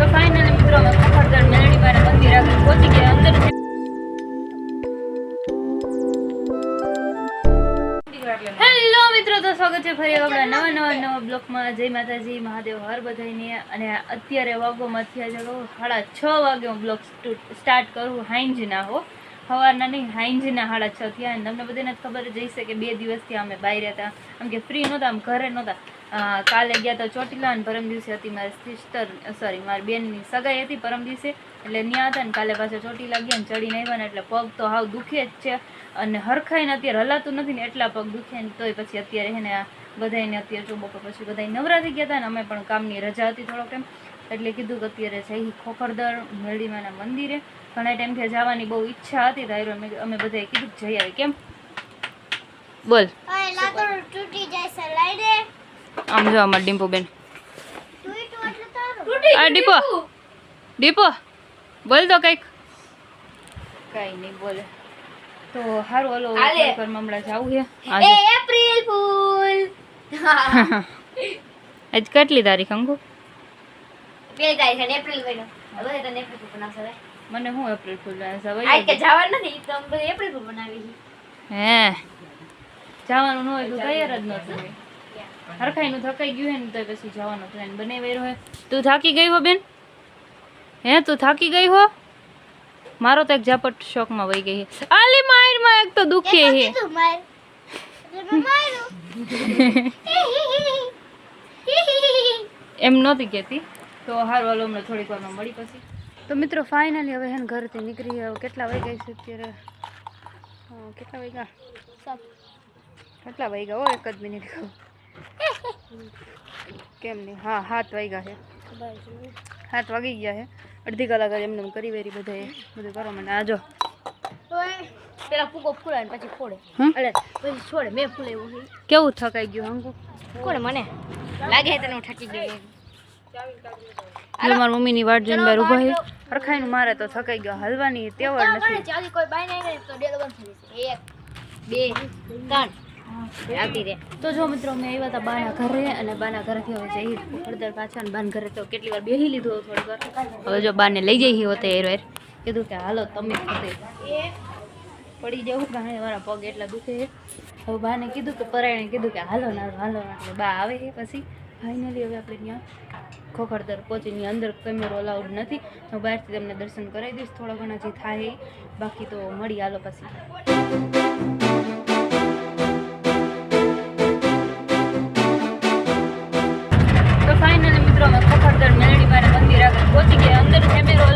તો ફાઇનલ મિત્રો અમે મેળણી મેલડી મંદિર આગળ પહોંચી ગયા. અંદર હેલો મિત્રો, તો સ્વાગત છે ફરી આપણા નવા નવા નવા બ્લોકમાં. જય માતાજી, મહાદેવ, હર બધાઈને અને અત્યારે વાગોમાં થયા છે સાડા છ વાગે હું બ્લોક સ્ટાર્ટ કરું હાઈન્જ ના હો. સવારના નહીં હાઈન્જના સાડા છ થયા અને તમને બધાને ખબર જ હશે કે બે દિવસથી અમે બહાર હતા. આમ કે ફ્રી નહોતા, આમ ઘરે નહોતા. કાલે ગયા તો ચોટીલા અને પરમ દિવસે હતી મારી સિસ્ટર સોરી મારી બેનની સગાઈ હતી પરમ દિવસે. એટલે ત્યાં હતા ને કાલે પાછા ચોટીલા ગયા ને ચડીને આવ્યા ને એટલે પગ તો હાવ દુખે જ છે. અને હરખાઈને અત્યારે હલાતું નથી ને એટલા પગ દુખે ને તોય પછી અત્યારે હે ને આ બધાયને અત્યારે જો પછી બધા નવરા થઈ ગયા હતા ને અમે પણ કામની રજા હતી થોડોક એમ. એટલે કીધું કે અત્યારે જઈ ખોખરદર મેરડીમાના મંદિરે. ઘણા ટાઈમથી જવાની બહુ ઈચ્છા હતી તારો અમે બધા બધાએ કીધું કે જઈ આવી કેમ? બોલ. તૂટી જાય છે લઈ દે આમ જો અમાર ડિમ્પો બેન તૂટ્યું એટલે તારું? આ ડીપો ડીપો બોલ તો કંઈક. કઈ નહીં બોલે. તો હારું હલો પર હમણાં જાવું છે આજે એપ્રિલ ફૂલ. આજ કેટલી તારીખ અંકુ? બે તારીખ છે એપ્રિલ મહિનો હવે તને એપ્રિલ ફૂલ બનાવશે હવે મને હું એપ્રિલ ફૂલ આજ સવાય કે જવાનું નથી તો અમે બધું એપ્રિલ ફૂલ બનાવી છે હે જવાનું ન હોય તો તૈયાર જ નતું હોય હરખાઈનું થકાઈ ગયું હે ને તો પછી જવાનું પ્લાન બનાવી રહ્યો હે તું થાકી ગઈ હો બેન હે તું થાકી ગઈ હો મારો તો એક ઝાપટ શોખમાં વહી ગઈ હે આલી મારમાં એક તો દુખે હે કીધું માર એટલે મેં માર્યું એમ નહોતી કહેતી તો હારું હાલો હમણાં થોડીક વારમાં મળી પછી. તો મિત્રો ફાઇનલી હવે હેન ઘરથી નીકળી હવે કેટલા વાગ્યા છે અત્યારે? કેટલા વાગ્યા? કેટલા વાગ્યા? હો એક જ મિનિટ. કેમ નહીં? હા સાત વાગ્યા છે. હાથ વાગી ગયા છે. અડધી કલાક એમને એમ કરી વેરી બધા બધું કરો મને આજો પેલા ફૂકો ફૂલે ને પછી ફોડે. એટલે પછી છોડે. મેં ફૂલે એવું કેવું થકાઈ ગયું હંગુ કોને મને? લાગે તને હું ઠકી ગઈ. જો મારી મમ્મીની વાટ જોઈને બહાર ઊભા છે. રખાઈને મારે તો થકાઈ ગયો હલવાની તેવડ નથી ચાલી કોઈ બાઈ નહીં તો ડેલો બંધ થઈ જશે. બે ત્રણ. આવતી રે તો જો મિત્રો મેં આવ્યા હતા બાના ઘરે અને બાના ઘરેથી હવે જઈ હળદર પાછા અને બાન ઘરે તો કેટલી વાર બેસી લીધું થોડી વાર હવે જો બાને લઈ જઈ હોતે એરો એર કીધું કે હાલો તમે ખોતે પડી જવું કારણ મારા પગ એટલા દુખે હવે બાને કીધું કે પરાયણે કીધું કે હાલો ના હાલો. ના બા આવે છે પછી. ફાઇનલી હવે આપણે ત્યાં ખોખરદર પહોંચીની અંદર કેમેરો અલાઉડ નથી. હું બહારથી તમને દર્શન કરાવી દઈશ. થોડા ઘણા જે થાય બાકી તો મળી હાલો પછી. તો ફાઇનલી મિત્રો ખોખરદર મેલડી મારે મંદિર આગળ પહોંચી ગયા. અંદર કેમેરો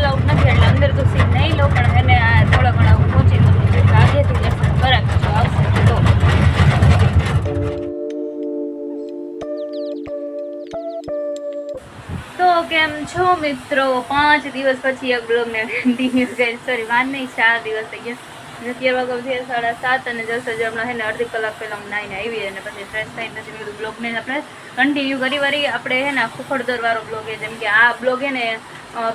કેમ છો મિત્રો? પાંચ દિવસ પછી એક સોરી વાર નહીં ચાર દિવસ થઈ ગયા. અત્યાર વાગો છે સાડા સાત અને જશે જે હમણાં છે ને અડધી કલાક પહેલાં હું નાઈને આવી અને પછી ફ્રેશ થઈને પછી કીધું બ્લોગને આપણે કન્ટિન્યુ કરી વળી આપણે છે ને ખુખડદર વાળો બ્લોગ છે જેમ કે આ બ્લોગ છે ને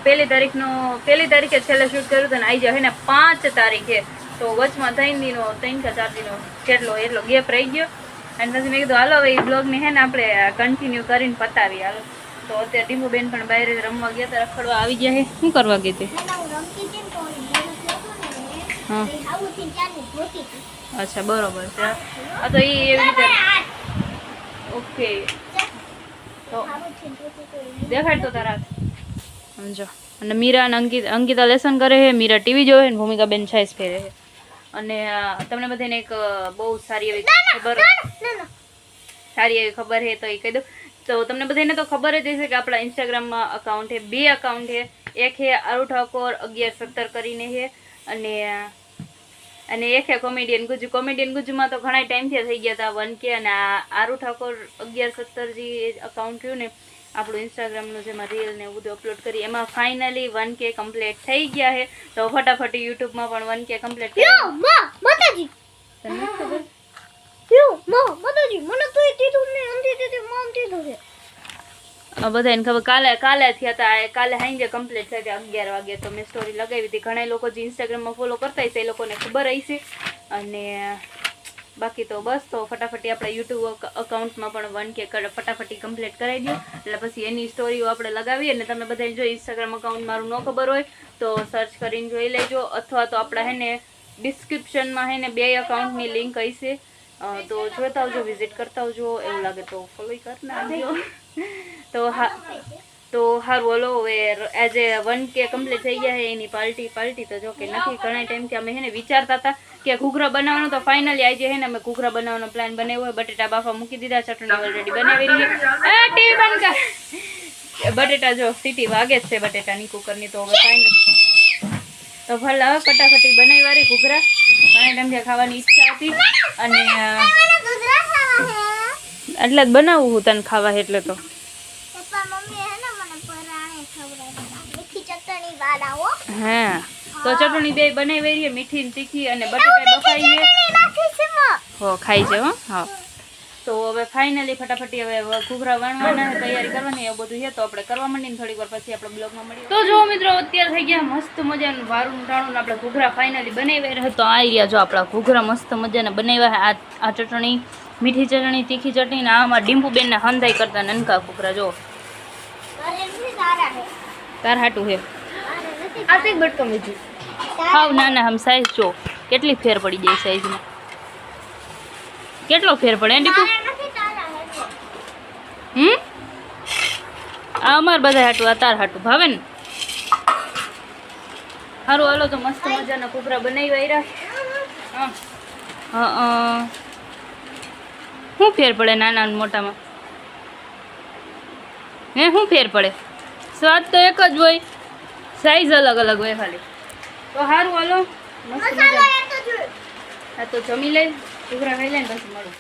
પહેલી તારીખનો, પહેલી તારીખે છેલ્લે શૂટ કર્યું હતું ને આવી જાય ને પાંચ તારીખે. તો વચમાં ત્રણ દિનો, ત્રણ કે ચાર દિનો કેટલો એટલો ગેપ રહી ગયો. અને પછી મેં કીધું, હાલો હવે એ બ્લોગને છે ને આપણે કન્ટિન્યુ કરીને પતાવી હાલો. તો અત્યારે ડીમુ બેન પણ બહાર રમવા ગયા હતા રખડવા આવી ગયા છે. શું કરવા ગઈ હતી અચ્છા બરોબર છે. આ તો એ એવી રીતે ઓકે. તો દેખાડ તો તારા સમજો. અને મીરા અને અંકિત અંકિતા લેસન કરે છે મીરા ટીવી જોવે ને ભૂમિકા બેન છાઈસ ફેરે છે. અને તમને બધાને એક બહુ સારી એવી ખબર સારી એવી ખબર છે તો એ કહી દઉં. તો તમને બધાને તો ખબર જ હશે કે આપણા ઇન્સ્ટાગ્રામમાં અકાઉન્ટ છે બે અકાઉન્ટ છે એક છે આરુ ઠાકોર અગિયાર સત્તર કરીને છે અને અને એક છે કોમેડિયન ગુજુ કોમેડિયન ગુજુમાં તો ઘણા ટાઈમથી થઈ ગયા હતા વન કે અને આ આરુ ઠાકોર અગિયાર સત્તર જે અકાઉન્ટ રહ્યું ને આપણું ઇન્સ્ટાગ્રામનું જેમાં રીલ ને એવું બધું અપલોડ કરી એમાં ફાઇનલી વન કે કમ્પ્લીટ થઈ ગયા છે તો ફટાફટ યુટ્યુબમાં પણ વન કે કમ્પ્લીટ કરી બધાને ખબર, કાલે કાલે થયા હતા કાલે સાંજે કમ્પ્લીટ થઈ ગયા અગિયાર વાગે તો મેં સ્ટોરી લગાવી હતી. ઘણા લોકો જે ઇન્સ્ટાગ્રામમાં ફોલો કરતા હશે એ લોકોને ખબર હશે અને બાકી તો બસ, તો ફટાફટી આપણે યુટ્યુબ અકાઉન્ટમાં પણ વન કે ફટાફટી કમ્પ્લીટ કરાવી દો. એટલે પછી એની સ્ટોરીઓ આપણે લગાવીએ અને તમે બધા જો ઇન્સ્ટાગ્રામ અકાઉન્ટ મારું ન ખબર હોય, તો સર્ચ કરીને જોઈ લેજો. અથવા તો આપણા હેને ડિસ્ક્રિપ્શનમાં હેને બે અકાઉન્ટની લિંક હશે. તો જોતા આવજો વિઝિટ કરતા આવજો એવું લાગે તો ફોલો કરી નાખજો તો હા તો હારું હલો હવે આજે વન કે કમ્પ્લીટ થઈ ગયા છે એની પાર્ટી પાર્ટી તો જો કે નથી. ઘણા ટાઈમથી અમે એને વિચારતા હતા કે ઘૂઘરા બનાવવાનો તો ફાઇનલી આજે હે ને અમે ઘૂઘરા બનાવવાનો પ્લાન બનાવ્યો હોય. બટેટા બાફા મૂકી દીધા ચટણી ઓલરેડી બનાવી રહી ટીવી બંધ કર. બટેટા જો સીટી વાગે જ છે બટેટાની કુકરની તો હવે ફાઇનલ તો ભલે હવે ફટાફટી બનાવી વાળી ઘૂઘરા. ઘણા ટાઈમથી ખાવાની ઈચ્છા હતી. અને એટલે જ બનાવું હું તને ખાવા એટલે તો. હા તો ચટણી બે બનાવી રહીએ મીઠી તીખી અને બટેટા બફાઈ હો ખાઈ છે હો. હા. તો હવે ફાઇનલી ફટાફટી હવે ઘૂઘરા વણવાના તૈયારી કરવાની એવું બધું છે તો આપણે કરવા માંડીને થોડીક વાર પછી આપણે બ્લોગમાં મળીએ. તો જો મિત્રો અત્યારે થઈ ગયા મસ્ત મજાનું વારું ટાણું આપણે ઘૂઘરા ફાઇનલી બનાવી રહ્યા તો આ રહ્યા જો આપણા ઘૂઘરા મસ્ત મજાના બનાવ્યા આ આ ચટણી મીઠી ચટણી તીખી ચટણી ને આમાં ડીંબુબેનને હંધાઈ કરતા નનકા ઘૂઘરા જો. તાર હાટું છે આ તો એક બટકો બીજું હાવ ના હમ સાઈઝ જો. કેટલી ફેર પડી જાય સાઈઝમાં કેટલો ફેર પડે દીકુ હમ? આ અમાર બધા હાટું આ તાર હાટું ભાવે ને? સારું હાલો તો મસ્ત મજાના કુકરા બનાવી વાયરા હા. શું ફેર પડે નાના મોટામાં? હે શું ફેર પડે? સ્વાદ તો એક જ હોય. સાઈઝ અલગ અલગ હોય ખાલી. તો સારું હાલો. મસ્ત મજા. હા તો જમી લે. કુકરા ખાઈ લે ને પછી મળું.